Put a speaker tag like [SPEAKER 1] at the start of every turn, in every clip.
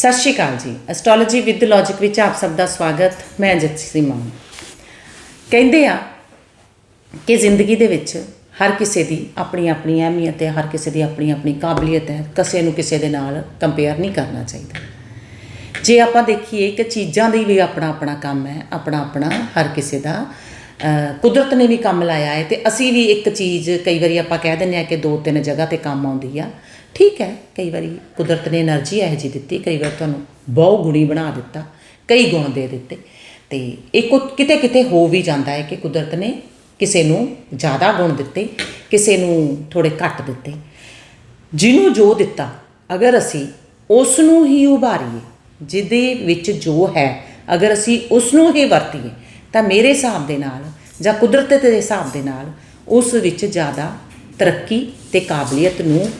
[SPEAKER 1] ਸਤਿ ਸ਼੍ਰੀ ਅਕਾਲ ਜੀ। Astrology with logic ਵਿੱਚ ਆਪ ਸਭ ਦਾ ਸਵਾਗਤ। ਮੈਂ ਜਤਸੀ ਮਾਨ ਕਹਿੰਦੇ ਆ ਕਿ ਜ਼ਿੰਦਗੀ ਦੇ ਵਿੱਚ ਹਰ ਕਿਸੇ ਦੀ ਆਪਣੀ ਆਪਣੀ ਅਹਿਮੀਅਤ ਹੈ, ਹਰ ਕਿਸੇ ਦੀ ਆਪਣੀ ਆਪਣੀ ਕਾਬਲੀਅਤ ਹੈ। ਕਿਸੇ ਨੂੰ ਕਿਸੇ ਦੇ ਨਾਲ ਕੰਪੇਅਰ ਨਹੀਂ ਕਰਨਾ ਚਾਹੀਦਾ। ਜੇ ਆਪਾਂ ਦੇਖੀਏ ਕਿ ਚੀਜ਼ਾਂ ਦੀ ਵੀ ਆਪਣਾ ਆਪਣਾ ਕੰਮ ਹੈ, ਆਪਣਾ ਆਪਣਾ ਹਰ ਕਿਸੇ ਦਾ ਕੁਦਰਤ ਨੇ ਵੀ ਕੰਮ ਲਾਇਆ ਹੈ ਤੇ ਅਸੀਂ ਵੀ ਇੱਕ ਚੀਜ਼ ਕਈ ਵਾਰੀ ਆਪਾਂ ਕਹਿ ਦਿੰਦੇ ਆ ਕਿ ਦੋ ਤਿੰਨ ਜਗ੍ਹਾ ਤੇ ਕੰਮ ਆਉਂਦੀ ਆ। ਠੀਕ ਹੈ, ਕਈ ਵਾਰੀ ਕੁਦਰਤ ਨੇ એનર્ਜੀ ਇਹ ਜੀ ਦਿੱਤੀ, ਕਈ ਵਾਰ ਤੁਹਾਨੂੰ ਬਹੁ ਗੁਣੀ ਬਣਾ ਦਿੱਤਾ, ਕਈ ਗੁਣ ਦੇ ਦਿੱਤੇ। ਤੇ ਇਹ ਕਿਤੇ ਕਿਤੇ ਹੋ ਵੀ ਜਾਂਦਾ ਹੈ ਕਿ ਕੁਦਰਤ ਨੇ ਕਿਸੇ ਨੂੰ ਜ਼ਿਆਦਾ ਗੁਣ ਦਿੱਤੇ, ਕਿਸੇ ਨੂੰ ਥੋੜੇ ਘੱਟ ਦਿੱਤੇ। ਜਿਹਨੂੰ ਜੋ ਦਿੱਤਾ, ਅਗਰ ਅਸੀਂ ਉਸ ਨੂੰ ਹੀ ਉਭਾਰੀਏ, ਜਿਹਦੇ ਵਿੱਚ ਜੋ ਹੈ, ਅਗਰ ਅਸੀਂ ਉਸ ਨੂੰ ਹੀ ਵਰਤੀਏ ਤਾਂ ਮੇਰੇ ਹਿਸਾਬ ਦੇ ਨਾਲ ਜਾਂ ਕੁਦਰਤ ਦੇ ਹਿਸਾਬ ਦੇ ਨਾਲ ਉਸ ਵਿੱਚ ਜ਼ਿਆਦਾ ਤਰੱਕੀ ਤੇ ਕਾਬਲੀਅਤ ਨੂੰ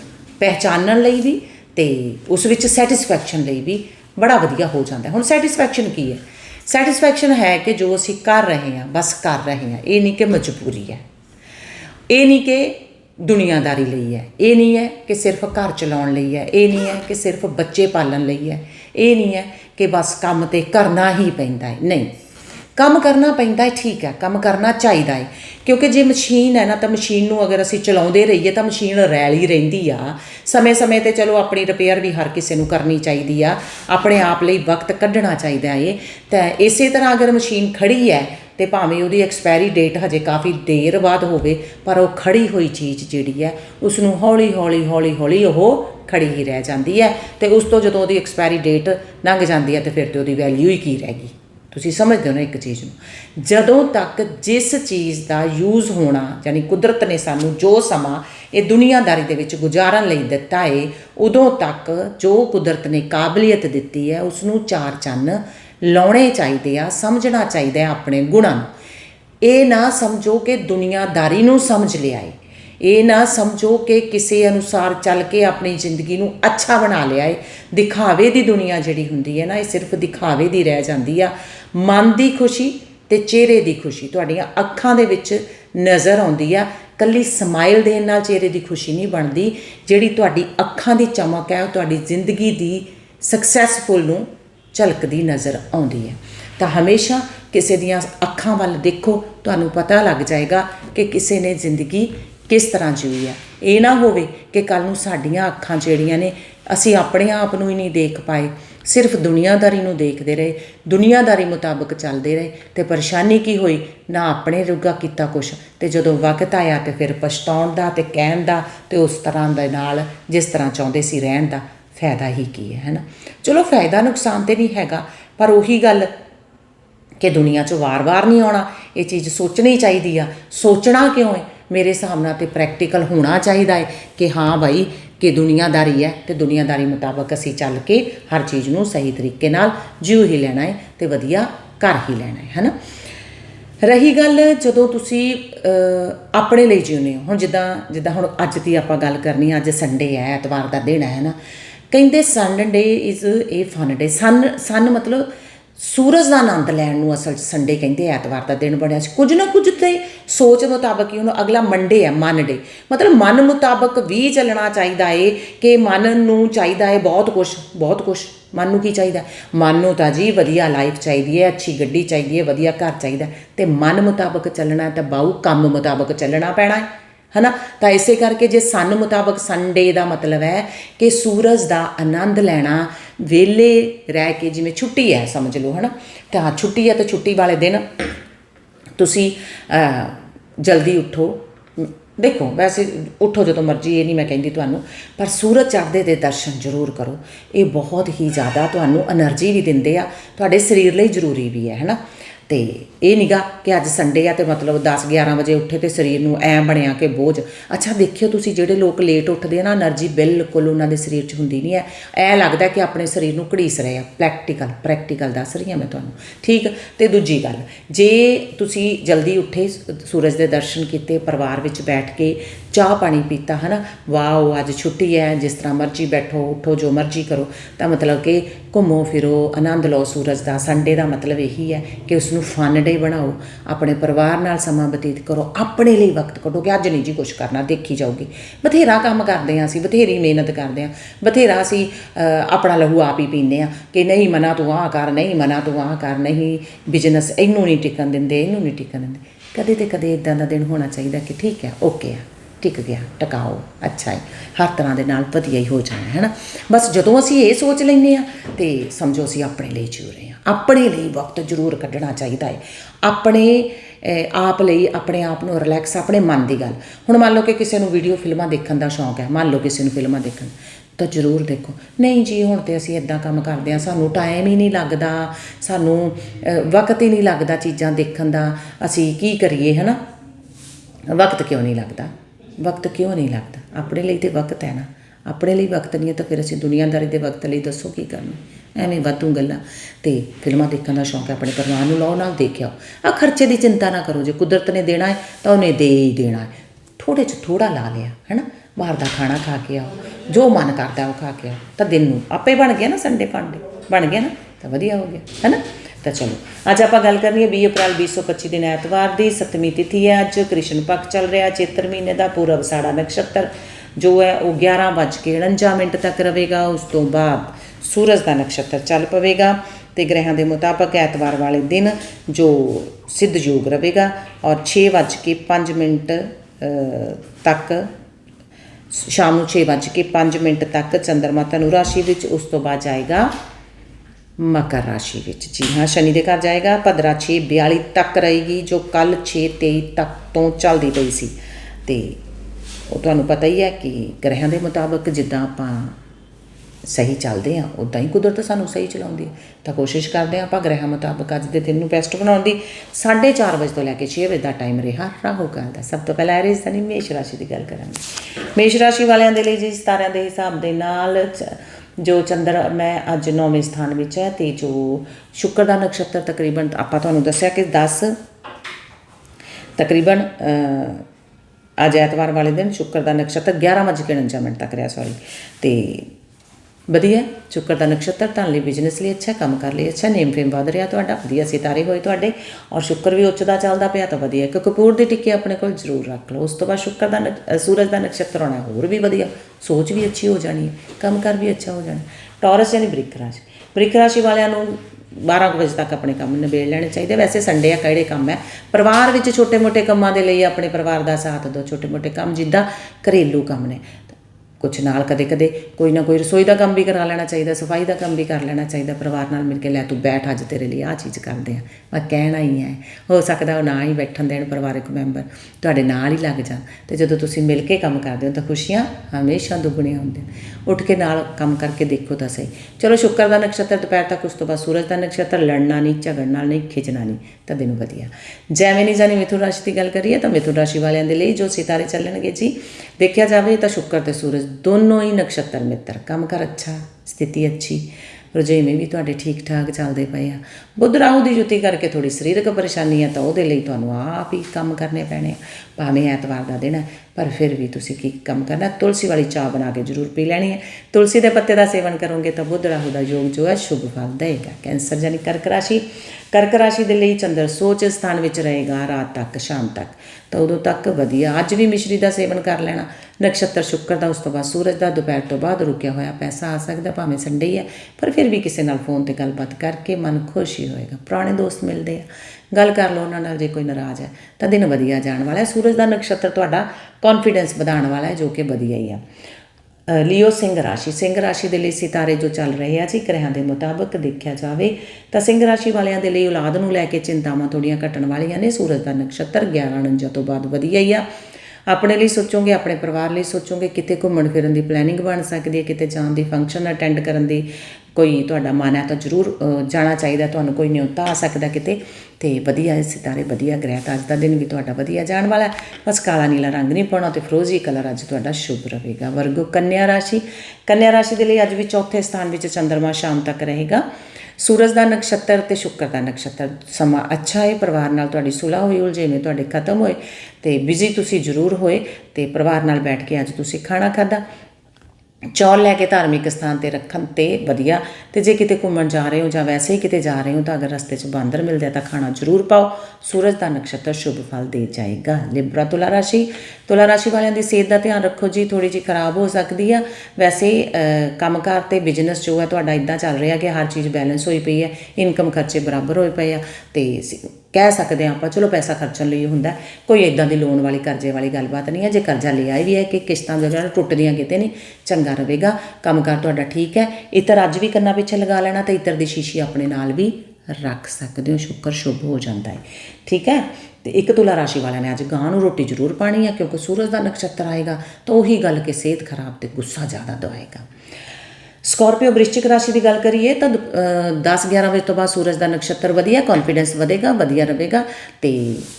[SPEAKER 1] ਪਹਿਚਾਨਣ ਲਈ ਵੀ ਤੇ ਉਸ ਵਿੱਚ ਸੈਟੀਸਫੈਕਸ਼ਨ ਲਈ ਵੀ ਬੜਾ ਵਧੀਆ ਹੋ ਜਾਂਦਾ ਹੁਣ ਸੈਟੀਸਫੈਕਸ਼ਨ ਕੀ ਹੈ? ਸੈਟੀਸਫੈਕਸ਼ਨ ਹੈ ਕਿ ਜੋ ਅਸੀਂ ਕਰ ਰਹੇ ਹਾਂ, ਬਸ ਕਰ ਰਹੇ ਹਾਂ, ਇਹ ਨਹੀਂ ਕਿ ਮਜਬੂਰੀ ਹੈ। ਇਹ ਨਹੀਂ ਕਿ ਦੁਨੀਆਦਾਰੀ ਲਈ ਹੈ। ਇਹ ਨਹੀਂ ਹੈ ਕਿ ਸਿਰਫ ਘਰ ਚਲਾਉਣ ਲਈ ਹੈ। ਇਹ ਨਹੀਂ ਹੈ ਕਿ ਸਿਰਫ ਬੱਚੇ ਪਾਲਣ ਲਈ ਹੈ। ਇਹ ਨਹੀਂ ਹੈ ਕਿ ਬਸ ਕੰਮ ਤੇ ਕਰਨਾ ਹੀ ਪੈਂਦਾ ਹੈ। ਨਹੀਂ। ਕੰਮ ਕਰਨਾ ਪੈਂਦਾ ਹੈ ਠੀਕ ਹੈ, ਕੰਮ ਕਰਨਾ ਚਾਹੀਦਾ ਹੈ ਕਿਉਂਕਿ ਜੇ ਮਸ਼ੀਨ ਹੈ ਨਾ, ਤਾਂ ਮਸ਼ੀਨ ਨੂੰ ਅਗਰ ਅਸੀਂ ਚਲਾਉਂਦੇ ਰਹੀਏ, ਤਾਂ ਮਸ਼ੀਨ ਰੈਲ ਹੀ ਰਹਿੰਦੀ ਆ। ਸਮੇਂ-ਸਮੇਂ ਤੇ ਚਲੋ, ਆਪਣੀ ਰਿਪੇਅਰ ਵੀ ਹਰ ਕਿਸੇ ਨੂੰ ਕਰਨੀ ਚਾਹੀਦੀ ਆ। ਆਪਣੇ ਆਪ ਲਈ ਵਕਤ ਕੱਢਣਾ ਚਾਹੀਦਾ ਏ। ਤਾਂ ਇਸੇ ਤਰ੍ਹਾਂ ਅਗਰ ਮਸ਼ੀਨ ਖੜੀ ਹੈ, ਤੇ ਭਾਵੇਂ ਉਹਦੀ ਐਕਸਪਾਇਰੀ ਡੇਟ ਹਜੇ ਕਾਫੀ ਦੇਰ ਬਾਅਦ ਹੋਵੇ, ਪਰ ਉਹ ਖੜੀ ਹੋਈ ਚੀਜ਼ ਜਿਹੜੀ ਹੈ ਉਸ ਨੂੰ ਹੌਲੀ ਹੌਲੀ ਹੌਲੀ ਹੌਲੀ ਉਹ ਖੜੀ ਹੀ ਰਹਿ ਜਾਂਦੀ ਹੈ। ਤੇ ਉਸ ਤੋਂ ਜਦੋਂ ਉਹਦੀ ਐਕਸਪਾਇਰੀ ਡੇਟ ਲੰਘ ਜਾਂਦੀ ਹੈ, ਤੇ ਫਿਰ ਤੇ ਉਹਦੀ ਵੈਲਿਊ ਹੀ ਕੀ ਰਹਿ ਗਈ। ਤੁਸੀਂ ਸਮਝਦੇ ਹੋ ਨਾ ਇੱਕ ਚੀਜ਼ ਨੂੰ। ਜਦੋਂ ਤੱਕ ਜਿਸ ਚੀਜ਼ ਦਾ ਯੂਜ਼ ਹੋਣਾ, ਯਾਨੀ ਕੁਦਰਤ ਨੇ ਸਾਨੂੰ ਜੋ ਸਮਾਂ ਇਹ ਦੁਨੀਆਦਾਰੀ ਦੇ ਵਿੱਚ ਗੁਜ਼ਾਰਨ ਲਈ ਦਿੱਤਾ ਏ, ਉਦੋਂ ਤੱਕ ਜੋ ਕੁਦਰਤ ਨੇ ਕਾਬਲੀਅਤ ਦਿੱਤੀ ਹੈ ਉਸ ਨੂੰ ਚਾਰ ਚੰਨ ਲਾਉਣੇ ਚਾਹੀਦੇ ਆ, ਸਮਝਣਾ ਚਾਹੀਦਾ ਹੈ ਆਪਣੇ ਗੁਣਾਂ ਨੂੰ। ਇਹ ਨਾ ਸਮਝੋ ਕਿ ਦੁਨੀਆਦਾਰੀ ਨੂੰ ਸਮਝ ਲਿਆ ਏ। ਇਹ ਨਾ ਸਮਝੋ ਕਿ ਕਿਸੇ ਅਨੁਸਾਰ ਚੱਲ ਕੇ ਆਪਣੀ ਜ਼ਿੰਦਗੀ ਨੂੰ ਅੱਛਾ ਬਣਾ ਲਿਆ ਏ। ਦਿਖਾਵੇ ਦੀ ਦੁਨੀਆ ਜਿਹੜੀ ਹੁੰਦੀ ਹੈ ਨਾ, ਇਹ ਸਿਰਫ ਦਿਖਾਵੇ ਦੀ ਰਹਿ ਜਾਂਦੀ ਆ। ਮਨ ਦੀ ਖੁਸ਼ੀ ਤੇ ਚਿਹਰੇ ਦੀ ਖੁਸ਼ੀ ਤੁਹਾਡੀਆਂ ਅੱਖਾਂ ਦੇ ਵਿੱਚ ਨਜ਼ਰ ਆਉਂਦੀ ਆ। ਕੱਲੀ ਸਮਾਈਲ ਦੇਣ ਨਾਲ ਚਿਹਰੇ ਦੀ ਖੁਸ਼ੀ ਨਹੀਂ ਬਣਦੀ। ਜਿਹੜੀ ਤੁਹਾਡੀ ਅੱਖਾਂ ਦੀ ਚਮਕ ਹੈ, ਉਹ ਤੁਹਾਡੀ ਜ਼ਿੰਦਗੀ ਦੀ ਸਕਸੈਸਫੁਲ ਨੂੰ ਝਲਕਦੀ ਨਜ਼ਰ ਆਉਂਦੀ ਹੈ। ਤਾਂ ਹਮੇਸ਼ਾ ਕਿਸੇ ਦੀਆਂ ਅੱਖਾਂ ਵੱਲ ਦੇਖੋ, ਤੁਹਾਨੂੰ ਪਤਾ ਲੱਗ ਜਾਏਗਾ ਕਿ ਕਿਸੇ ਨੇ ਜ਼ਿੰਦਗੀ ਕਿਸ ਤਰ੍ਹਾਂ ਜੀਈ ਆ। ਇਹ ਨਾ ਹੋਵੇ ਕਿ ਕੱਲ ਨੂੰ ਸਾਡੀਆਂ ਅੱਖਾਂ ਜਿਹੜੀਆਂ ਨੇ, ਅਸੀਂ ਆਪਣੇ ਆਪ ਨੂੰ ਹੀ ਨਹੀਂ ਦੇਖ ਪਾਏ। ਸਿਰਫ ਦੁਨੀਆਦਾਰੀ ਨੂੰ ਦੇਖਦੇ ਰਹੇ, ਦੁਨੀਆਦਾਰੀ ਮੁਤਾਬਕ ਚੱਲਦੇ ਰਹੇ ਤੇ ਪਰੇਸ਼ਾਨੀ ਕੀ ਹੋਈ? ਨਾ ਆਪਣੇ ਰੁਗਾ ਕੀਤਾ ਕੁਛ ਤੇ ਜਦੋਂ ਵਕਤ ਆਇਆ ਤੇ ਫਿਰ ਪਛਤਾਉਣ ਦਾ ਤੇ ਕਹਿਣ ਦਾ ਤੇ ਉਸ ਤਰ੍ਹਾਂ ਦੇ ਨਾਲ ਜਿਸ ਤਰ੍ਹਾਂ ਚਾਹੁੰਦੇ ਸੀ ਰਹਿਣ ਦਾ, ਫਾਇਦਾ ਹੀ ਕੀ ਹੈ ਹੈਨਾ ਚਲੋ ਫਾਇਦਾ ਨੁਕਸਾਨ ਤੇ ਨਹੀਂ ਹੈਗਾ, ਪਰ ਉਹੀ ਗੱਲ ਕਿ ਦੁਨੀਆ 'ਚ ਵਾਰ-ਵਾਰ ਨਹੀਂ ਆਉਣਾ, ਇਹ ਚੀਜ਼ ਸੋਚਣੀ ਚਾਹੀਦੀ ਆ। ਸੋਚਣਾ ਕਿਉਂ ਹੈ? ਮੇਰੇ ਹਿਸਾਬ ਨਾਲ ਤੇ ਪ੍ਰੈਕਟੀਕਲ ਹੋਣਾ ਚਾਹੀਦਾ ਹੈ ਕਿ ਹਾਂ ਭਾਈ ਕਿ ਦੁਨੀਆਦਾਰੀ ਹੈ ਤੇ ਦੁਨੀਆਦਾਰੀ ਮੁਤਾਬਕ ਅਸੀਂ ਚੱਲ ਕੇ ਹਰ ਚੀਜ਼ ਨੂੰ ਸਹੀ ਤਰੀਕੇ ਨਾਲ ਜਿਉ ਹੀ ਲੈਣਾ ਹੈ ਤੇ ਵਧੀਆ ਕਰ ਹੀ ਲੈਣਾ ਹੈ, ਹੈਨਾ? ਰਹੀ ਗੱਲ ਜਦੋਂ ਤੁਸੀਂ ਆਪਣੇ ਲਈ ਜਿਉਂਦੇ ਹੋ, ਹੁਣ ਜਿੱਦਾਂ ਜਿੱਦਾਂ ਹੁਣ ਅੱਜ ਦੀ ਆਪਾਂ ਗੱਲ ਕਰਨੀ ਅੱਜ ਸੰਡੇ ਹੈ, ਐਤਵਾਰ ਦਾ ਦਿਨ ਹੈ ਨਾ ਕਹਿੰਦੇ Sunday is a fun day sun sun ਮਤਲਬ ਸੂਰਜ ਦਾ ਆਨੰਦ ਲੈਣ ਨੂੰ ਅਸਲ ਸੰਡੇ ਕਹਿੰਦੇ ਐਤਵਾਰ ਦਾ ਦਿਨ ਬਣਿਆ ਸੀ। ਕੁਝ ਨਾ ਕੁਝ ਤੇ ਸੋਚ ਮੁਤਾਬਕ ਹੀ ਉਹਨੂੰ ਅਗਲਾ ਮੰਡੇ ਹੈ ਮਨ ਡੇ ਮਤਲਬ ਮਨ ਮੁਤਾਬਕ ਵੀ ਚੱਲਣਾ ਚਾਹੀਦਾ ਏ ਕਿ ਮਨ ਨੂੰ ਚਾਹੀਦਾ ਹੈ ਬਹੁਤ ਕੁਝ ਬਹੁਤ ਕੁਝ ਮਨ ਨੂੰ ਕੀ ਚਾਹੀਦਾ? ਮਨ ਨੂੰ ਤਾਂ ਜੀ ਵਧੀਆ ਲਾਈਫ ਚਾਹੀਦੀ ਹੈ ਅੱਛੀ ਗੱਡੀ ਚਾਹੀਦੀ ਹੈ ਵਧੀਆ ਘਰ ਚਾਹੀਦਾ। ਤੇ ਮਨ ਮੁਤਾਬਕ ਚੱਲਣਾ ਤਾਂ ਬਾਹੂ ਕੰਮ ਮੁਤਾਬਕ ਚੱਲਣਾ ਪੈਣਾ ਹੈ ਹਨਾ? ਤਾਂ ਇਸੇ ਕਰਕੇ ਜੇ ਸਨ ਮੁਤਾਬਕ ਸੰਡੇ ਦਾ ਮਤਲਬ ਹੈ ਕਿ ਸੂਰਜ ਦਾ ਆਨੰਦ ਲੈਣਾ ਵੇਲੇ ਰਹਿ ਕੇ ਜਿਵੇਂ ਛੁੱਟੀ ਹੈ, ਸਮਝ ਲਓ, ਹਨਾ? ਤਾਂ ਛੁੱਟੀ ਹੈ ਤਾਂ ਛੁੱਟੀ ਵਾਲੇ ਦਿਨ ਤੁਸੀਂ ਜਲਦੀ ਉੱਠੋ। ਦੇਖੋ, ਵੈਸੇ ਉੱਠੋ ਜਦੋਂ ਮਰਜ਼ੀ, ਇਹ ਨਹੀਂ ਮੈਂ ਕਹਿੰਦੀ ਤੁਹਾਨੂੰ, ਪਰ ਸੂਰਜ ਚੜ੍ਹਦੇ ਦੇ ਦਰਸ਼ਨ ਜ਼ਰੂਰ ਕਰੋ। ਇਹ ਬਹੁਤ ਹੀ ਜ਼ਿਆਦਾ ਤੁਹਾਨੂੰ એનર્ਜੀ ਵੀ ਦਿੰਦੇ ਆ। ਤੁਹਾਡੇ ਸਰੀਰ ਲਈ ਜ਼ਰੂਰੀ ਵੀ ਹੈ, ਹੈਨਾ? ਤੇ ਇਹ ਨਿਗਾ ਕਿ ਅੱਜ ਸੰਡੇ ਆ ਤੇ ਮਤਲਬ 10 11 ਵਜੇ ਉੱਠੇ ਤੇ ਸਰੀਰ ਨੂੰ ਐ ਬਣਿਆ ਕਿ ਬੋਝ। ਅੱਛਾ, ਦੇਖਿਓ ਤੁਸੀਂ ਜਿਹੜੇ ਲੋਕ ਲੇਟ ਉੱਠਦੇ ਆ ਨਾ એનર્ਜੀ ਬਿਲਕੁਲ ਉਹਨਾਂ ਦੇ ਸਰੀਰ 'ਚ ਹੁੰਦੀ ਨਹੀਂ ਐ ਐ ਲੱਗਦਾ ਕਿ ਆਪਣੇ ਸਰੀਰ ਨੂੰ ਘੜੀਸ ਰਹੇ ਆ। ਪ੍ਰੈਕਟੀਕਲ ਪ੍ਰੈਕਟੀਕਲ ਦੱਸ ਰਹੀ ਹਾਂ ਮੈਂ ਤੁਹਾਨੂੰ। ਠੀਕ, ਤੇ ਦੂਜੀ ਗੱਲ, ਜੇ ਤੁਸੀਂ ਜਲਦੀ ਉੱਠੇ, ਸੂਰਜ ਦੇ ਦਰਸ਼ਨ ਕੀਤੇ, ਪਰਿਵਾਰ ਵਿੱਚ ਬੈਠ ਕੇ ਚਾਹ ਪਾਣੀ ਪੀਤਾ, ਹਨਾ? ਵਾਓ, ਅੱਜ ਛੁੱਟੀ ਹੈ ਜਿਸ ਤਰ੍ਹਾਂ ਮਰਜ਼ੀ ਬੈਠੋ, ਉੱਠੋ, ਜੋ ਮਰਜ਼ੀ ਕਰੋ। ਤਾਂ ਮਤਲਬ ਕਿ ਘੁੰਮੋ, ਫਿਰੋ, ਆਨੰਦ ਲਓ ਸੂਰਜ ਦਾ। ਸੰਡੇ ਦਾ ਮਤਲਬ ਇਹੀ ਹੈ ਕਿ ਉਸ ਨੂੰ ਫਨ ਡੇ ਬਣਾਓ। ਆਪਣੇ ਪਰਿਵਾਰ ਨਾਲ ਸਮਾਂ ਬਤੀਤ ਕਰੋ। ਆਪਣੇ ਲਈ ਵਕਤ ਕੱਢੋ ਕਿ ਅੱਜ ਨਹੀਂ ਜੀ ਕੁਝ ਕਰਨਾ, ਦੇਖੀ ਜਾਊਗੀ। ਬਥੇਰਾ ਕੰਮ ਕਰਦੇ ਹਾਂ ਅਸੀਂ, ਬਥੇਰੀ ਮਿਹਨਤ ਕਰਦੇ ਹਾਂ ਬਥੇਰਾ ਅਸੀਂ ਆਪਣਾ ਲਹੂ ਆਪ ਹੀ ਪੀਂਦੇ ਹਾਂ ਕਿ ਨਹੀਂ ਮਨਾ ਤੂੰ ਆਹ ਕਰ, ਨਹੀਂ ਮਨਾ ਤੂੰ ਆਹ ਕਰ, ਨਹੀਂ ਬਿਜ਼ਨਸ ਇਹਨੂੰ ਨਹੀਂ ਟਿਕਣ ਦਿੰਦੇ, ਇਹਨੂੰ ਨਹੀਂ ਟਿਕਣ ਦਿੰਦੇ। ਕਦੇ ਤੇ ਕਦੇ ਇਦਾਂ ਦਾ ਦਿਨ ਹੋਣਾ ਚਾਹੀਦਾ ਕਿ ਠੀਕ ਹੈ ਓਕੇ ਆ। ਟਿਕ ਗਿਆ, ਟਿਕਾਓ, ਅੱਛਾ ਹੈ ਹਰ ਤਰ੍ਹਾਂ ਦੇ ਨਾਲ ਵਧੀਆ ਹੀ ਹੋ ਜਾਣਾ, ਹੈ ਨਾ? ਬਸ ਜਦੋਂ ਅਸੀਂ ਇਹ ਸੋਚ ਲੈਂਦੇ ਆ ਤੇ ਸਮਝੋ ਅਸੀਂ ਆਪਣੇ ਲਈ ਜੀ ਰਹੇ ਹਾਂ। ਆਪਣੇ ਲਈ ਵਕਤ ਜ਼ਰੂਰ ਕੱਢਣਾ ਚਾਹੀਦਾ ਹੈ। ਆਪਣੇ ਆਪ ਲਈ, ਆਪਣੇ ਆਪ ਨੂੰ ਰਿਲੈਕਸ ਆਪਣੇ ਮਨ ਦੀ ਗੱਲ। ਹੁਣ ਮੰਨ ਲਓ ਕਿ ਕਿਸੇ ਨੂੰ ਵੀਡੀਓ ਫਿਲਮਾਂ ਦੇਖਣ ਦਾ ਸ਼ੌਂਕ ਹੈ, ਮੰਨ ਲਓ ਕਿਸੇ ਨੂੰ ਫਿਲਮਾਂ ਦੇਖਣ, ਤਾਂ ਜ਼ਰੂਰ ਦੇਖੋ। ਨਹੀਂ ਜੀ, ਹੁਣ ਤੇ ਅਸੀਂ ਇਦਾਂ ਕੰਮ ਕਰਦੇ ਹਾਂ, ਸਾਨੂੰ ਟਾਈਮ ਹੀ ਨਹੀਂ ਲੱਗਦਾ, ਸਾਨੂੰ ਵਕਤ ਹੀ ਨਹੀਂ ਲੱਗਦਾ ਚੀਜ਼ਾਂ ਦੇਖਣ ਦਾ, ਅਸੀਂ ਕੀ ਕਰੀਏ, ਹੈ ਨਾ? ਵਕਤ ਕਿਉਂ ਨਹੀਂ ਲੱਗਦਾ? ਵਕਤ ਕਿਉਂ ਨਹੀਂ ਲੱਗਦਾ? ਆਪਣੇ ਲਈ ਤੇ ਵਕਤ ਹੈ ਨਾ। ਆਪਣੇ ਲਈ ਵਕਤ ਨਹੀਂ ਹੈ ਤਾਂ ਫਿਰ ਅਸੀਂ ਦੁਨੀਆਦਾਰੀ ਦੇ ਵਕਤ ਲਈ ਦੱਸੋ ਕੀ ਕਰਨਾ? ਐਵੇਂ ਵਾਧੂ ਗੱਲਾਂ। ਤੇ ਫਿਲਮਾਂ ਦੇਖਣ ਦਾ ਸ਼ੌਂਕ ਹੈ ਆਪਣੇ ਪਰਿਵਾਰ ਨੂੰ, ਲਾਓ ਨਾਲ ਦੇਖਿਓ ਆ ਖਰਚੇ ਦੀ ਚਿੰਤਾ ਨਾ ਕਰੋ। ਜੇ ਕੁਦਰਤ ਨੇ ਦੇਣਾ ਹੈ ਤਾਂ ਉਹਨੇ ਦੇ ਹੀ ਦੇਣਾ ਹੈ। ਥੋੜੇ ਚ ਥੋੜਾ ਲਾ ਲਿਆ, ਹੈਨਾ? ਬਾਹਰ ਦਾ ਖਾਣਾ ਖਾ ਕੇ ਆਓ। ਜੋ ਮਨ ਕਰਦਾ ਉਹ ਖਾ ਕੇ ਆਓ। ਤਾਂ ਦਿਨ ਨੂੰ ਆਪੇ ਬਣ ਗਿਆ ਨਾ ਸੰਡੇ ਫੰਡੇ ਬਣ ਗਿਆ ਨਾ? ਤਾਂ ਵਧੀਆ ਹੋ ਗਿਆ, ਹੈਨਾ? ਤਾਂ ਚਲੋ। ਅੱਜ ਆਪਾਂ ਗੱਲ ਕਰਨੀ ਹੈ 20 ਅਪ੍ਰੈਲ 2025 ਦਿਨ ਐਤਵਾਰ ਦੀ, ਸਤਵੀਂ ਤਿਥੀ ਹੈ ਅੱਜ, ਕ੍ਰਿਸ਼ਨ ਪੱਖ ਚੱਲ ਰਿਹਾ, ਚੇਤਰ ਮਹੀਨੇ ਦਾ ਪੂਰਬ ਸਾੜਾ ਨਕਸ਼ਤਰ, ਜੋ ਹੈ ਉਹ 11:49 ਮਿੰਟ ਤੱਕ ਰਹੇਗਾ, ਉਸ ਤੋਂ ਬਾਅਦ ਸੂਰਜ ਦਾ ਨਕਸ਼ਤਰ ਚੱਲ ਪਵੇਗਾ ਤੇ ਗ੍ਰਹਿਾਂ ਦੇ ਮੁਤਾਬਕ ਐਤਵਾਰ ਵਾਲੇ ਦਿਨ ਜੋ ਸਿੱਧ ਯੋਗ ਰਹੇਗਾ ਔਰ 6:05 ਮਿੰਟ ਤੱਕ, ਸ਼ਾਮ ਨੂੰ 6:05 ਮਿੰਟ ਤੱਕ ਚੰਦਰਮਾ ਧਨੁ ਰਾਸ਼ੀ ਵਿੱਚ ਉਸ ਤੋਂ ਬਾਅਦ ਜਾਏਗਾ ਮਕਰ ਰਾਸ਼ੀ ਵਿੱਚ। ਜੀ ਹਾਂ, ਸ਼ਨੀ ਦੇ ਘਰ ਜਾਏਗਾ, ਭਦਰਾ 6:42 ਤੱਕ ਰਹੇਗੀ, ਜੋ ਕੱਲ 6:23 ਤੱਕ ਤੋਂ ਚੱਲਦੀ ਪਈ ਸੀ। ਤੇ ਉਹ ਤੁਹਾਨੂੰ ਪਤਾ ਹੀ ਹੈ ਕਿ ਗ੍ਰਹਿਆਂ ਦੇ ਮੁਤਾਬਕ ਜਿੱਦਾਂ ਆਪਾਂ ਸਹੀ ਚੱਲਦੇ ਆ ਉਦਾਂ ਹੀ ਕੁਦਰਤ ਸਾਨੂੰ ਸਹੀ ਚਲਾਉਂਦੀ ਹੈ। ਤਾਂ ਕੋਸ਼ਿਸ਼ ਕਰਦੇ ਆ ਆਪਾਂ ਗ੍ਰਹਿਾਂ ਮੁਤਾਬਕ ਅੱਜ ਦੇ ਦਿਨ ਨੂੰ ਬੈਸਟ ਬਣਾਉਣ ਦੀ। 4:30 ਵਜੇ ਤੋਂ ਲੈ ਕੇ 6 ਵਜੇ ਦਾ ਟਾਈਮ ਰਿਹਾ ਰਾਹੂ ਕਾਲ ਦਾ। ਸਭ ਤੋਂ ਪਹਿਲਾਂ ਐਰੀਜ਼ ਦਾ ਨਹੀਂ ਮੇਸ਼ ਰਾਸ਼ੀ ਦੀ ਗੱਲ ਕਰਾਂਗੇ। ਮੇਸ਼ ਰਾਸ਼ੀ ਵਾਲਿਆਂ ਦੇ ਲਈ ਜੀ, ਸਿਤਾਰਿਆਂ ਦੇ ਹਿਸਾਬ ਦੇ ਨਾਲ ਜੋ ਚੰਦਰ ਮੈਂ ਅੱਜ ਨੌਵੇਂ ਸਥਾਨ ਵਿੱਚ ਹੈ ਤੇ ਜੋ ਸ਼ੁੱਕਰ ਦਾ ਨਕਸ਼ਤਰ ਤਕਰੀਬਨ ਆਪਾਂ ਤੁਹਾਨੂੰ ਦੱਸਿਆ ਕਿ 10 ਤਕਰੀਬਨ ਅੱਜ ਐਤਵਾਰ ਵਾਲੇ ਦਿਨ ਸ਼ੁੱਕਰ ਦਾ ਨਕਸ਼ਤਰ 11:49 ਮਿੰਟ ਤੱਕ ਰਿਹਾ ਸੌਰੀ ਤੇ ਵਧੀਆ ਸ਼ੁੱਕਰ ਦਾ ਨਕਸ਼ਤਰ ਤਾਂ ਲਈ ਬਿਜ਼ਨਸ ਲਈ ਅੱਛਾ, ਕੰਮ ਕਰ ਲਈ ਅੱਛਾ ਨੇਮ ਫੇਮ ਵਧ ਰਿਹਾ ਤੁਹਾਡਾ, ਵਧੀਆ ਸਿਤਾਰੇ ਹੋਏ ਤੁਹਾਡੇ ਔਰ ਸ਼ੁੱਕਰ ਵੀ ਉੱਚ ਦਾ ਚੱਲਦਾ ਪਿਆ ਤਾਂ ਵਧੀਆ ਇੱਕ ਕਪੂਰ ਦੀ ਟਿੱਕੀ ਆਪਣੇ ਕੋਲ ਜ਼ਰੂਰ ਰੱਖ ਲਓ। ਉਸ ਤੋਂ ਬਾਅਦ ਸ਼ੁੱਕਰ ਦਾ ਨਕ- ਸੂਰਜ ਦਾ ਨਕਸ਼ਤਰ ਹੋਣਾ ਹੋਰ ਵੀ ਵਧੀਆ। ਸੋਚ ਵੀ ਅੱਛੀ ਹੋ ਜਾਣੀ ਹੈ, ਕੰਮ ਕਰ ਵੀ ਅੱਛਾ ਹੋ ਜਾਣਾ। ਟੌਰਸ ਯਾਨੀ ਬ੍ਰਿਕ ਰਾਸ਼ੀ। ਬ੍ਰਿਕ ਰਾਸ਼ੀ ਵਾਲਿਆਂ ਨੂੰ 12 ਕੁ ਵਜੇ ਤੱਕ ਆਪਣੇ ਕੰਮ ਨਿਬੇੜ ਲੈਣੇ ਚਾਹੀਦੇ। ਵੈਸੇ ਸੰਡੇ ਆ ਕਿਹੜੇ ਕੰਮ ਹੈ? ਪਰਿਵਾਰ ਵਿੱਚ ਛੋਟੇ-ਮੋਟੇ ਕੰਮਾਂ ਦੇ ਲਈ ਆਪਣੇ ਪਰਿਵਾਰ ਦਾ ਸਾਥ ਦਿਓ। ਛੋਟੇ-ਮੋਟੇ ਕੰਮ ਜਿੱਦਾਂ ਘਰੇਲੂ ਕੰਮ ਨੇ। ਕੁਛ ਨਾਲ ਕਦੇ-ਕਦੇ ਕੋਈ ਨਾ ਕੋਈ ਰਸੋਈ ਦਾ ਕੰਮ ਵੀ ਕਰਾ ਲੈਣਾ ਚਾਹੀਦਾ, ਸਫ਼ਾਈ ਦਾ ਕੰਮ ਵੀ ਕਰ ਲੈਣਾ ਚਾਹੀਦਾ, ਪਰਿਵਾਰ ਨਾਲ ਮਿਲ ਕੇ ਲੈ ਤੂੰ ਬੈਠ ਅੱਜ ਤੇਰੇ ਲਈ ਆਹ ਚੀਜ਼ ਕਰਦੇ ਆ। ਮੈਂ ਕਹਿਣਾ ਹੀ ਹੈ, ਹੋ ਸਕਦਾ ਉਹ ਨਾ ਹੀ ਬੈਠਣ ਦੇਣ ਪਰਿਵਾਰਕ ਮੈਂਬਰ, ਤੁਹਾਡੇ ਨਾਲ ਹੀ ਲੱਗ ਜਾਣ ਤੇ ਜਦੋਂ ਤੁਸੀਂ ਮਿਲ ਕੇ ਕੰਮ ਕਰਦੇ ਹੋ ਤਾਂ ਖੁਸ਼ੀਆਂ ਹਮੇਸ਼ਾ ਦੁੱਗਣੀਆਂ ਹੁੰਦੀਆਂ। ਉੱਠ ਕੇ ਨਾਲ ਕੰਮ ਕਰਕੇ ਦੇਖੋ ਤਾਂ ਸਹੀ। ਚਲੋ ਸ਼ੁੱਕਰ ਦਾ ਨਕਸ਼ਤਰ ਦੁਪਹਿਰ ਤੱਕ, ਉਸ ਤੋਂ ਬਾਅਦ ਸੂਰਜ ਦਾ ਨਕਸ਼ਤਰ, ਲੜਨਾ ਨਹੀਂ, ਝਗੜਨਾ ਨਹੀਂ ਖਿੱਚਣਾ ਨਹੀਂ, ਤਾਂ ਦਿਨ ਵਧੀਆ। ਜੈਮਨੀ ਜਾਨੀ ਮਿਥੁਨ ਰਾਸ਼ੀ ਦੀ ਗੱਲ ਕਰੀਏ ਤਾਂ ਮਿਥੁਨ ਰਾਸ਼ੀ ਵਾਲਿਆਂ ਦੇ ਲਈ ਜੋ ਸਿਤਾਰੇ ਚੱਲਣਗੇ ਜੀ, ਦੇਖਿਆ ਜਾਵੇ ਤਾਂ ਸ਼ੁੱਕਰ ਤੇ ਸੂਰਜ ਦੋਨੋਂ ਹੀ ਨਕਸ਼ਤਰ ਮਿੱਤਰ, ਕੰਮ ਕਰ ਅੱਛਾ, ਸਥਿਤੀ ਅੱਛੀ ਰੁਝੇਵੇਂ ਵੀ ਤੁਹਾਡੇ ਠੀਕ ਠਾਕ ਚੱਲਦੇ ਪਏ ਆ। ਬੁੱਧ ਰਾਹੂ ਦੀ ਜੁਤੀ ਕਰਕੇ ਥੋੜੀ ਸਰੀਰਕ ਪਰੇਸ਼ਾਨੀ ਆ ਤਾਂ ਉਹਦੇ ਲਈ ਤੁਹਾਨੂੰ ਆਪ ਹੀ ਕੰਮ ਕਰਨੇ ਪੈਣੇ ਆ। ਭਾਵੇਂ ਐਤਵਾਰ ਦਾ ਦਿਨ ਪਰ ਫਿਰ ਵੀ ਤੁਸੀਂ ਕੀ ਕੰਮ ਕਰਨਾ? ਤੁਲਸੀ ਵਾਲੀ ਚਾਹ ਬਣਾ ਕੇ ਜ਼ਰੂਰ ਪੀ ਲੈਣੀ ਹੈ। ਤੁਲਸੀ ਦੇ ਪੱਤੇ ਦਾ ਸੇਵਨ ਕਰੋਗੇ ਤਾਂ ਬੁੱਧ ਰਾਹੂ ਦਾ ਯੋਗ ਜੋ ਹੈ ਸ਼ੁਭ ਫਲ ਦੇਗਾ। ਕੈਂਸਰ ਜਾਨੀ ਕਰਕ ਰਾਸ਼ੀ। ਕਰਕ ਰਾਸ਼ੀ ਦੇ ਲਈ ਚੰਦਰ ਸੋਚ ਸਥਾਨ ਵਿੱਚ ਰਹੇਗਾ ਰਾਤ ਤੱਕ, ਸ਼ਾਮ ਤੱਕ। ਤਾਂ ਉਦੋਂ ਤੱਕ ਵਧੀਆ, ਅੱਜ ਵੀ ਮਿਸ਼ਰੀ ਦਾ ਸੇਵਨ ਕਰ ਲੈਣਾ। ਨਕਸ਼ਤਰ ਸ਼ੁੱਕਰ ਦਾ, ਉਸ ਤੋਂ ਬਾਅਦ ਸੂਰਜ ਦਾ, ਦੁਪਹਿਰ ਤੋਂ ਬਾਅਦ ਰੁਕਿਆ ਹੋਇਆ ਪੈਸਾ ਆ ਸਕਦਾ, ਭਾਵੇਂ ਸੰਡੇ ਹੀ ਹੈ। ਪਰ ਫਿਰ ਵੀ ਕਿਸੇ ਨਾਲ ਫੋਨ ਤੇ ਗੱਲਬਾਤ ਕਰਕੇ ਮਨ ਖੁਸ਼ ਹੀ ਹੋਏਗਾ। ਪੁਰਾਣੇ ਦੋਸਤ ਮਿਲਦੇ ਆ। ਗੱਲ ਕਰ ਲਓ, ਉਹਨਾਂ ਨਾਲ ਜੇ ਕੋਈ ਨਾਰਾਜ਼ ਹੈ, ਤਾਂ ਦਿਨ ਵਧੀਆ ਜਾਣ ਵਾਲਾ ਹੈ। ਸੂਰਜ ਦਾ ਨਕਸ਼ਤਰ ਤੁਹਾਡਾ ਕੌਨਫੀਡੈਂਸ ਵਧਾਉਣ ਵਾਲਾ ਹੈ, ਜੋ ਕਿ ਵਧੀਆ ਹੀ ਆ। ਲਿਓ ਸਿੰਘ ਰਾਸ਼ੀ ਸਿੰਘ ਰਾਸ਼ੀ ਦੇ ਲਈ ਸਿਤਾਰੇ ਜੋ ਚੱਲ ਰਹੇ ਆ ਜੀ ਗ੍ਰਹਿਾਂ ਦੇ ਮੁਤਾਬਕ ਦੇਖਿਆ ਜਾਵੇ, ਤਾਂ ਸਿੰਘ ਰਾਸ਼ੀ ਵਾਲਿਆਂ ਦੇ ਲਈ ਔਲਾਦ ਨੂੰ ਲੈ ਕੇ ਚਿੰਤਾਵਾਂ ਥੋੜੀਆਂ ਘਟਣ ਵਾਲੀਆਂ ਨੇ। ਸੂਰਜ ਦਾ ਨਕਸ਼ਤਰ 11:49 ਤੋਂ ਬਾਅਦ ਵਧੀਆ ਹੀ ਆ। ਆਪਣੇ ਲਈ ਸੋਚੋਗੇ, ਆਪਣੇ ਪਰਿਵਾਰ ਲਈ ਸੋਚੋਗੇ, ਕਿਤੇ ਘੁੰਮਣ ਫਿਰਨ ਦੀ ਪਲੈਨਿੰਗ ਬਣ ਸਕਦੀ ਹੈ, ਕਿਤੇ ਜਾਣ ਦੀ ਫੰਕਸ਼ਨ ਅਟੈਂਡ ਕਰਨ ਦੀ ਕੋਈ ਤੁਹਾਡਾ ਮਨ ਹੈ ਤਾਂ ਜ਼ਰੂਰ ਜਾਣਾ ਚਾਹੀਦਾ, ਤੁਹਾਨੂੰ ਕੋਈ ਨਿਯੁਤਾ ਆ ਸਕਦਾ ਕਿਤੇ। ਤੇ ਵਧੀਆ ਹੈ ਸਿਤਾਰੇ ਵਧੀਆ ਗ੍ਰਹਿ ਤਾਂ ਅੱਜ ਦਾ ਦਿਨ ਵੀ ਤੁਹਾਡਾ ਵਧੀਆ ਜਾਣ ਵਾਲਾ ਬਸ ਕਾਲਾ ਨੀਲਾ ਰੰਗ ਨਹੀਂ ਪਾਉਣਾ ਤੇ ਫਰੋਜ਼ੀ ਕਲਰ ਅੱਜ ਤੁਹਾਡਾ ਸ਼ੁਭ ਰਹੇਗਾ। ਵਰਗੋ ਕੰਨਿਆ ਰਾਸ਼ੀ। ਕੰਨਿਆ ਰਾਸ਼ੀ ਦੇ ਲਈ ਅੱਜ ਵੀ ਚੌਥੇ ਸਥਾਨ ਵਿੱਚ ਚੰਦਰਮਾ ਸ਼ਾਮ ਤੱਕ ਰਹੇਗਾ। ਸੂਰਜ ਦਾ ਨਕਸ਼ਤਰ ਤੇ ਸ਼ੁੱਕਰ ਦਾ ਨਕਸ਼ਤਰ। ਸਮਾਂ ਅੱਛਾ ਹੈ, ਪਰਿਵਾਰ ਨਾਲ ਤੁਹਾਡੀ ਸੁਲ੍ਹਾ ਹੋਈ ਉਲਝੇਵੇਂ ਤੁਹਾਡੇ ਖਤਮ ਹੋਏ। ਤੇ ਬਿਜ਼ੀ ਤੁਸੀਂ ਜ਼ਰੂਰ ਹੋਏ ਤੇ ਪਰਿਵਾਰ ਨਾਲ ਬੈਠ ਕੇ ਅੱਜ ਤੁਸੀਂ ਖਾਣਾ ਖਾਦਾ ਚੌਲ ਲੈ ਕੇ ਧਾਰਮਿਕ ਸਥਾਨ ਤੇ ਰੱਖਣ ਤੇ ਵਧੀਆ। ਤੇ ਜੇ ਕਿਤੇ ਘੁੰਮਣ ਜਾ ਰਹੇ ਹੋ ਜਾਂ ਵੈਸੇ ਹੀ ਕਿਤੇ ਜਾ ਰਹੇ ਹੋ ਤਾਂ ਅਗਰ ਰਸਤੇ 'ਚ ਬਾਂਦਰ ਮਿਲਦਾ ਤਾਂ ਖਾਣਾ ਜ਼ਰੂਰ ਪਾਓ। ਸੂਰਜ ਦਾ ਨਕਸ਼ਤਰ ਸ਼ੁਭ ਫਲ ਦੇ ਜਾਏਗਾ। ਲਿਬਰਾ ਤੁਲਾ ਰਾਸ਼ੀ। ਤੁਲਾ ਰਾਸ਼ੀ ਵਾਲਿਆਂ ਦੀ ਸਿਹਤ ਦਾ ਧਿਆਨ ਰੱਖੋ ਜੀ ਥੋੜੀ ਜਿਹੀ ਖਰਾਬ ਹੋ ਸਕਦੀ ਆ। ਵੈਸੇ ਅਹ, ਕੰਮਕਾਰ ਤੇ ਬਿਜ਼ਨਸ ਜੋ ਹੈ ਤੁਹਾਡਾ ਇਦਾਂ ਚੱਲ ਰਿਹਾ ਕਿ ਹਰ ਚੀਜ਼ ਬੈਲੈਂਸ ਹੋਈ ਪਈ ਹੈ ਇਨਕਮ ਖਰਚੇ ਬਰਾਬਰ ਹੋਏ ਪਏ ਆ ਤੇ ਕਹਿ ਸਕਦੇ ਆ ਆਪਾਂ, ਚਲੋ ਪੈਸਾ ਖਰਚਣ ਲਈ ਹੁੰਦਾ ਕੋਈ ਇਦਾਂ ਦੀ ਲੋਨ ਵਾਲੀ, ਕਰਜ਼ੇ ਵਾਲੀ ਗੱਲਬਾਤ ਨਹੀਂ ਹੈ। ਜੇ ਕਰਜ਼ਾ ਲਿਆ ਵੀ ਹੈ ਕਿ ਕਿਸ਼ਤਾਂ ਵਗੈਰਾ ਟੁੱਟਦੀਆਂ ਕਿਤੇ ਨਹੀਂ, ਚੰਗਾ ਰਹੇਗਾ। ਕੰਮਕਾਰ ਤੁਹਾਡਾ ਠੀਕ ਹੈ। ਇਤਰ ਅੱਜ ਵੀ ਕੰਨਾਂ ਪਿੱਛੇ ਲਗਾ ਲੈਣਾ ਤੇ ਇਤਰ ਦੀ ਸ਼ੀਸ਼ੀ ਆਪਣੇ ਨਾਲ ਵੀ ਰੱਖ ਸਕਦੇ ਹੋ। ਸ਼ੁਕਰ ਸ਼ੁਭ ਹੋ ਜਾਂਦਾ ਹੈ। ਠੀਕ ਹੈ? ਤੇ ਇੱਕ ਤੁਲਾ ਰਾਸ਼ੀ ਵਾਲਿਆਂ ਨੇ ਅੱਜ ਗਾਂ ਨੂੰ ਰੋਟੀ ਜ਼ਰੂਰ ਪਾਣੀ ਹੈ, ਕਿਉਂਕਿ ਸੂਰਜ ਦਾ ਨਕਸ਼ਤਰ ਆਏਗਾ, ਤਾਂ ਉਹੀ ਗੱਲ ਕਿ ਸਿਹਤ ਖਰਾਬ ਤੇ ਗੁੱਸਾ ਜ਼ਿਆਦਾ ਦਵਾਏਗਾ। ਸਕਾਰਪੀਓ ਵ੍ਰਿਸ਼ਚਿਕ ਰਾਸ਼ੀ ਦੀ ਗੱਲ ਕਰੀਏ ਤਾਂ 10 11 ਵਜੇ ਤੋਂ ਬਾਅਦ ਸੂਰਜ ਦਾ ਨਕਸ਼ਤਰ ਵਧੀਆ ਕੌਨਫੀਡੈਂਸ ਵਧੇਗਾ ਵਧੀਆ ਰਹੇਗਾ ਤੇ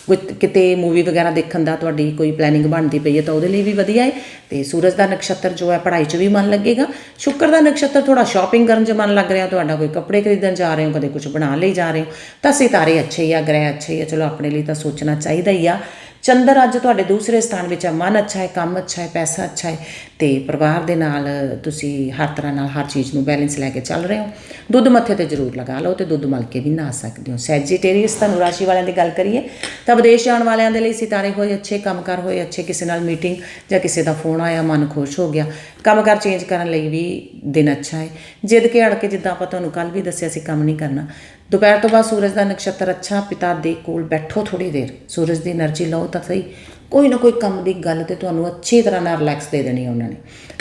[SPEAKER 1] ਕੋਈ ਕਿਤੇ ਮੂਵੀ ਵਗੈਰਾ ਦੇਖਣ ਦਾ ਤੁਹਾਡੀ ਕੋਈ ਪਲੈਨਿੰਗ ਬਣਦੀ ਪਈ ਹੈ ਤਾਂ ਉਹਦੇ ਲਈ ਵੀ ਵਧੀਆ ਹੈ ਤੇ ਸੂਰਜ ਦਾ ਨਕਸ਼ਤਰ ਜੋ ਹੈ ਪੜ੍ਹਾਈ 'ਚ ਵੀ ਮਨ ਲੱਗੇਗਾ। ਸ਼ੁੱਕਰ ਦਾ ਨਕਸ਼ਤਰ ਥੋੜਾ ਸ਼ਾਪਿੰਗ ਕਰਨ 'ਚ ਮਨ ਲੱਗ ਰਿਹਾ, ਤੁਹਾਡਾ ਕੋਈ ਕੱਪੜੇ ਖਰੀਦਣ ਜਾ ਰਹੇ ਹੋ, ਕਦੇ ਕੁਝ ਬਣਾ ਲਈ ਜਾ ਰਹੇ ਹੋ ਤਾਂ ਸਿਤਾਰੇ ਅੱਛੇ ਹੀ ਆ, ਗ੍ਰਹਿ ਅੱਛੇ ਹੀ ਆ, ਚਲੋ ਆਪਣੇ ਲਈ ਤਾਂ ਸੋਚਣਾ ਚਾਹੀਦਾ ਹੀ ਆ। ਚੰਦਰ ਅੱਜ ਤੁਹਾਡੇ ਦੂਸਰੇ ਸਥਾਨ ਵਿੱਚ ਹੈ ਮਨ ਅੱਛਾ ਹੈ, ਕੰਮ ਅੱਛਾ ਹੈ, ਪੈਸਾ ਅੱਛਾ ਹੈ ਤੇ ਪਰਿਵਾਰ ਦੇ ਨਾਲ ਤੁਸੀਂ ਹਰ ਤਰ੍ਹਾਂ ਨਾਲ ਹਰ ਚੀਜ਼ ਨੂੰ ਬੈਲੈਂਸ ਲੈ ਕੇ ਚੱਲ ਰਹੇ ਹੋ। ਦੁੱਧ ਮੱਥੇ ਤੇ ਜ਼ਰੂਰ ਲਗਾ ਲਓ ਤੇ ਦੁੱਧ ਮਲ ਕੇ ਵੀ ਨਹਾ ਸਕਦੇ ਹੋ। ਸੈਜੀਟੇਰੀਅਸ ਧਨੁ ਰਾਸ਼ੀ ਵਾਲਿਆਂ ਦੀ ਗੱਲ ਕਰੀਏ ਤਾਂ ਵਿਦੇਸ਼ ਜਾਣ ਵਾਲਿਆਂ ਦੇ ਲਈ ਸਿਤਾਰੇ ਹੋਏ ਅੱਛੇ, ਕੰਮਕਾਰ ਹੋਏ ਅੱਛੇ, ਕਿਸੇ ਨਾਲ ਮੀਟਿੰਗ ਜਾਂ ਕਿਸੇ ਦਾ ਫੋਨ ਆਇਆ, ਮਨ ਖੁਸ਼ ਹੋ ਗਿਆ। ਕੰਮਕਾਰ ਚੇਂਜ ਕਰਨ ਲਈ ਵੀ ਦਿਨ ਅੱਛਾ ਹੈ। ਜਿੱਦ ਕੇ ਅੜ ਕੇ ਜਿੱਦਾਂ ਆਪਾਂ ਤੁਹਾਨੂੰ ਕੱਲ ਵੀ ਦੱਸਿਆ ਸੀ, ਕੰਮ ਨਹੀਂ ਕਰਨਾ। ਦੁਪਹਿਰ ਤੋਂ ਬਾਅਦ ਸੂਰਜ ਦਾ ਨਕਸ਼ਤਰ ਅੱਛਾ ਪਿਤਾ ਦੇ ਕੋਲ ਬੈਠੋ ਥੋੜੀ ਦੇਰ। ਸੂਰਜ ਦੀ એનર્ਜੀ ਲਓ ਤਾਂ ਸਹੀ। ਕੋਈ ਨਾ ਕੋਈ ਕੰਮ ਦੀ ਗੱਲ ਤੇ ਤੁਹਾਨੂੰ ਅੱਛੀ ਤਰ੍ਹਾਂ ਨਾਲ ਰਿਲੈਕਸ ਦੇ ਦੇਣੀ ਉਹਨਾਂ ਨੇ।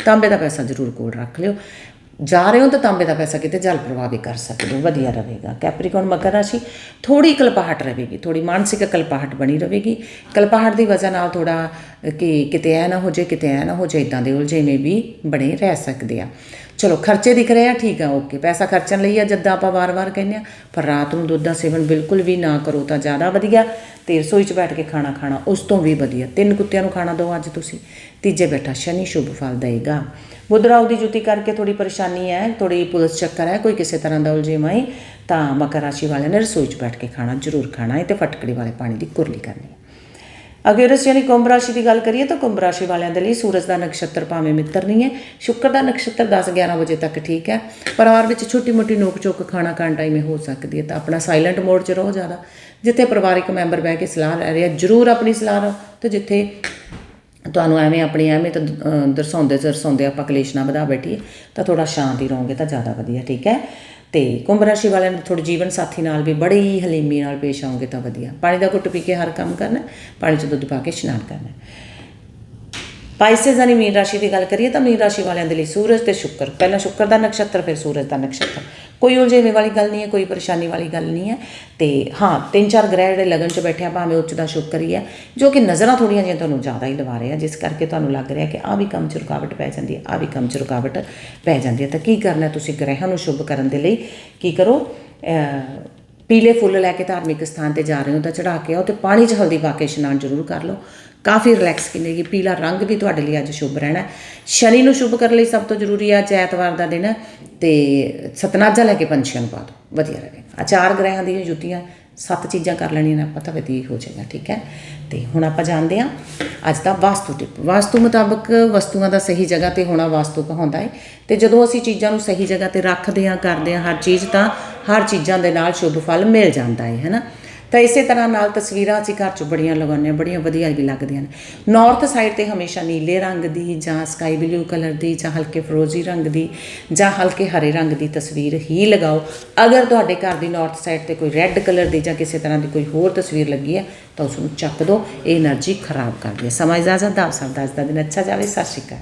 [SPEAKER 1] ਤਾਂਬੇ ਦਾ ਪੈਸਾ ਜ਼ਰੂਰ ਕੋਲ ਰੱਖ ਲਿਓ। ਜਾ ਰਹੇ ਹੋ ਤਾਂ ਤਾਂਬੇ ਦਾ ਪੈਸਾ ਕਿਤੇ ਜਲ ਪ੍ਰਵਾਹ ਵੀ ਕਰ ਸਕਦੇ ਹੋ। ਵਧੀਆ ਰਹੇਗਾ। ਕੈਪਰੀਕੌਨ ਮਕਰ ਰਾਸ਼ੀ ਥੋੜੀ ਕਲਪਾਹਟ ਰਹੇਗੀ। ਥੋੜੀ ਮਾਨਸਿਕ ਕਲਪਾਹਟ ਬਣੀ ਰਹੇਗੀ। ਕਲਪਾਹਟ ਦੀ ਵਜ੍ਹਾ ਨਾਲ ਥੋੜਾ ਕਿ ਕਿਤੇ ਐ ਨਾ ਹੋ ਜਾਏ, ਕਿਤੇ ਐ ਨਾ ਹੋ ਜਾਏ ਇਦਾਂ ਦੇ ਉਲਝੇਵੇਂ ਵੀ ਬਣੇ ਰਹਿ ਸਕਦੇ ਆ। ਚਲੋ, ਖਰਚੇ ਦਿਖ ਰਹੇ ਆ, ਠੀਕ ਆ, ਓਕੇ। ਪੈਸਾ ਖਰਚਣ ਲਈ ਆ, ਜਿੱਦਾਂ ਆਪਾਂ ਵਾਰ-ਵਾਰ ਕਹਿੰਦੇ ਆ, ਪਰ ਰਾਤ ਨੂੰ ਦੁੱਧ ਦਾ ਸੇਵਨ ਬਿਲਕੁਲ ਵੀ ਨਾ ਕਰੋ ਤਾਂ ਜ਼ਿਆਦਾ ਵਧੀਆ। ਤੇ ਰਸੋਈ 'ਚ ਬੈਠ ਕੇ ਖਾਣਾ ਖਾਣਾ, ਉਸ ਤੋਂ ਵੀ ਵਧੀਆ। ਤਿੰਨ ਕੁੱਤਿਆਂ ਨੂੰ ਖਾਣਾ ਦਿਓ ਅੱਜ ਤੁਸੀਂ। ਤੀਜੇ ਬੈਠਾ ਸ਼ਨੀ ਸ਼ੁਭ ਫਲ ਦੇਗਾ। ਬੁੱਧ ਦੀ ਜੁਤੀ ਕਰਕੇ ਥੋੜੀ ਪਰੇਸ਼ਾਨੀ ਹੈ ਥੋੜੀ ਪੁਲਿਸ ਚੱਕਰ ਹੈ, ਕੋਈ ਕਿਸੇ ਤਰ੍ਹਾਂ ਦਾ ਉਲਝੇਵਾਂ ਹੈ ਤਾਂ ਮਕਰ ਰਾਸ਼ੀ ਵਾਲਿਆਂ ਨੇ ਰਸੋਈ 'ਚ ਬੈਠ ਕੇ ਖਾਣਾ ਜ਼ਰੂਰ ਖਾਣਾ ਹੈ ਤੇ ਫਟਕੜੀ ਵਾਲੇ ਪਾਣੀ ਦੀ ਕੁਰਲੀ ਕਰਨੀ ਅਗਰ ਅਗੇਰਸ ਯਾਨੀ ਕੁੰਭ ਰਾਸ਼ੀ ਦੀ ਗੱਲ ਕਰੀਏ ਤਾਂ ਕੁੰਭ ਰਾਸ਼ੀ ਵਾਲਿਆਂ ਦੇ ਲਈ ਸੂਰਜ ਦਾ ਨਕਸ਼ਤਰ ਭਾਵੇਂ ਮਿੱਤਰ ਨਹੀਂ ਹੈ, ਸ਼ੁੱਕਰ ਦਾ ਨਕਸ਼ਤਰ 10 11 ਵਜੇ ਤੱਕ ਠੀਕ ਹੈ। ਪਰਿਵਾਰ ਵਿੱਚ ਛੋਟੀ ਮੋਟੀ ਨੋਕ ਚੋਕ ਖਾਣਾ ਖਾਣ ਟਾਈਮੇ ਹੋ ਸਕਦੀ ਹੈ ਤਾਂ ਆਪਣਾ ਸਾਇਲੈਂਟ ਮੋਡ 'ਚ ਰਹੋ ਜ਼ਿਆਦਾ। ਜਿੱਥੇ ਪਰਿਵਾਰਿਕ ਮੈਂਬਰ ਬਹਿ ਕੇ ਸਲਾਹ ਲੈ ਰਿਹਾ ਜ਼ਰੂਰ ਆਪਣੀ ਸਲਾਹ ਲਓ ਤੇ ਜਿੱਥੇ ਤੁਹਾਨੂੰ ਐਵੇਂ ਆਪਣੀ ਐਵੇਂ ਤਾਂ ਦਰਸਾਉਂਦੇ ਦਰਸਾਉਂਦੇ ਆਪਾਂ ਕਲੇਸ਼ ਨਾ ਵਧਾ ਬੈਠੀਏ ਤਾਂ ਥੋੜਾ ਸ਼ਾਂਤੀ ਰਹੋਗੇ ਤਾਂ ਜ਼ਿਆਦਾ ਵਧੀਆ, ਠੀਕ ਹੈ? ਤੇ ਕੁੰਭ ਰਾਸ਼ੀ ਵਾਲਿਆਂ ਨੂੰ ਥੋੜੀ ਜੀਵਨ ਸਾਥੀ ਨਾਲ ਵੀ ਬੜੀ ਹਲੀਮੀ ਨਾਲ ਪੇਸ਼ ਆਉਂਗੇ ਤਾਂ ਵਧੀਆ। ਪਾਣੀ ਦਾ ਘੁੱਟ ਪੀ ਕੇ ਹਰ ਕੰਮ ਕਰਨਾ, ਪਾਣੀ 'ਚ ਦੁੱਧ ਪਾ ਕੇ ਇਸ਼ਨਾਨ ਕਰਨਾ। ਪਾਈਸੇਸ ਯਾਨੀ ਮੀਨ ਰਾਸ਼ੀ ਦੀ ਗੱਲ ਕਰੀਏ ਤਾਂ ਮੀਨ ਰਾਸ਼ੀ ਵਾਲਿਆਂ ਦੇ ਲਈ ਸੂਰਜ ਤੇ ਸ਼ੁੱਕਰ। ਪਹਿਲਾਂ ਸ਼ੁੱਕਰ ਦਾ ਨਕਸ਼ਤਰ, ਫਿਰ ਸੂਰਜ ਦਾ ਨਕਸ਼ਤਰ। ਕੋਈ ਉਲਝੇਵੇਂ ਵਾਲੀ ਗੱਲ ਨਹੀਂ ਹੈ, ਕੋਈ ਪਰੇਸ਼ਾਨੀ ਵਾਲੀ ਗੱਲ ਨਹੀਂ ਹੈ। ਤੇ ਹਾਂ ਤਿੰਨ ਚਾਰ ਗ੍ਰਹਿ ਜਿਹੜੇ ਲਗਨ 'ਚ ਬੈਠੇ ਆ, ਭਾਵੇਂ ਉੱਚ ਦਾ ਸ਼ੁੱਕਰ ਹੀ ਹੈ, ਜੋ ਕਿ ਨਜ਼ਰਾਂ ਥੋੜੀਆਂ ਜਿਹੀਆਂ ਤੁਹਾਨੂੰ ਜ਼ਿਆਦਾ ਹੀ ਲਵਾ ਰਹੇ ਆ, ਜਿਸ ਕਰਕੇ ਤੁਹਾਨੂੰ ਲੱਗ ਰਿਹਾ ਕਿ ਆ ਵੀ ਕੰਮ 'ਚ ਰੁਕਾਵਟ ਪੈ ਜਾਂਦੀ ਹੈ ਆ ਵੀ ਕੰਮ 'ਚ ਰੁਕਾਵਟ ਪੈ ਜਾਂਦੀ ਹੈ। ਤਾਂ ਕੀ ਕਰਨਾ ਤੁਸੀਂ ਗ੍ਰਹਿਾਂ ਨੂੰ ਸ਼ੁਭ ਕਰਨ ਦੇ ਲਈ? ਕੀ ਕਰੋ? ਪੀਲੇ ਫੁੱਲ ਲੈ ਕੇ ਧਾਰਮਿਕ ਸਥਾਨ ਤੇ ਜਾ ਰਹੇ ਹੋ ਤਾਂ ਚੜਾ ਕੇ ਆਓ ਤੇ ਪਾਣੀ 'ਚ ਹਲਦੀ ਪਾ ਕੇ ਇਸ਼ਨਾਨ ਜ਼ਰੂਰ ਕਰ ਲਓ। ਕਾਫੀ ਰਿਲੈਕਸ ਕਿੰਨੇਗੀ ਪੀਲਾ ਰੰਗ ਵੀ ਤੁਹਾਡੇ ਲਈ ਅੱਜ ਸ਼ੁਭ ਰਹਿਣਾ ਸ਼ਨੀ ਨੂੰ ਸ਼ੁਭ ਕਰਨ ਲਈ ਸਭ ਤੋਂ ਜ਼ਰੂਰੀ ਹੈ ਅੱਜ ਐਤਵਾਰ ਦਾ ਦਿਨ ਹੈ ਤੇ ਸਤਨਾਜਾ ਲੈ ਕੇ ਪੰਛੀਆਂ ਨੂੰ ਪਾ ਦਿਓ। ਵਧੀਆ ਰਹੇਗਾ ਆ ਚਾਰ ਗ੍ਰਹਿਾਂ ਦੀਆਂ ਜੁੱਤੀਆਂ, ਸੱਤ ਚੀਜ਼ਾਂ ਕਰ ਲੈਣੀਆਂ ਨੇ ਆਪਾਂ ਤਾਂ ਵਧੀਆ ਹੋ ਜਾਏਗਾ, ਠੀਕ ਹੈ? ਤੇ ਹੁਣ ਆਪਾਂ ਜਾਣਦੇ ਹਾਂ ਅੱਜ ਦਾ ਵਾਸਤੂ ਟਿਪ। ਵਾਸਤੂ ਮੁਤਾਬਕ ਵਸਤੂਆਂ ਦਾ ਸਹੀ ਜਗ੍ਹਾ ਤੇ ਹੋਣਾ ਵਾਸਤੂ ਕਹਾਉਂਦਾ ਹੈ। ਤੇ ਜਦੋਂ ਅਸੀਂ ਚੀਜ਼ਾਂ ਨੂੰ ਸਹੀ ਜਗ੍ਹਾ ਤੇ ਰੱਖਦੇ ਹਾਂ, ਕਰਦੇ ਹਾਂ ਹਰ ਚੀਜ਼ ਤਾਂ ਹਰ ਚੀਜ਼ਾਂ ਦੇ ਨਾਲ ਸ਼ੁਭ ਫਲ ਮਿਲ ਜਾਂਦਾ ਹੈ, ਹੈਨਾ? ਤਾਂ ਇਸੇ ਤਰ੍ਹਾਂ ਨਾਲ ਤਸਵੀਰਾਂ ਅਸੀਂ ਘਰ 'ਚ ਬੜੀਆਂ ਲਗਾਉਂਦੇ ਬੜੀਆਂ ਵਧੀਆ ਵੀ ਲੱਗਦੀਆਂ ਨੇ। ਨਾਰਥ ਸਾਈਡ ਤੇ ਹਮੇਸ਼ਾ ਨੀਲੇ ਰੰਗ ਦੀ ਜਾਂ ਸਕਾਈ ਬਲੂ ਕਲਰ ਦੀ ਜਾਂ ਹਲਕੇ ਫਰੋਜ਼ੀ ਰੰਗ ਦੀ ਜਾਂ ਹਲਕੇ ਹਰੇ ਰੰਗ ਦੀ ਤਸਵੀਰ ਹੀ ਲਗਾਓ। ਅਗਰ ਤੁਹਾਡੇ ਘਰ ਦੀ ਨਾਰਥ ਸਾਈਡ ਤੇ ਕੋਈ ਰੈੱਡ ਕਲਰ ਦੀ ਜਾਂ ਕਿਸੇ ਤਰ੍ਹਾਂ ਦੀ ਕੋਈ ਹੋਰ ਤਸਵੀਰ ਲੱਗੀ ਹੈ, ਤਾਂ ਉਸ ਨੂੰ ਚੱਕ ਦਿਓ, ਇਹ એનર્ਜੀ ਖਰਾਬ ਕਰਦੀ ਹੈ। ਸਮਾਂ ਇਜਾਜ਼ਤ ਦਾ ਆਪ ਸਭ ਦਾ ਅੱਜ ਦਾ ਦਿਨ ਅੱਛਾ ਜਾਵੇ। ਸਤਿ ਸ਼੍ਰੀ ਅਕਾਲ।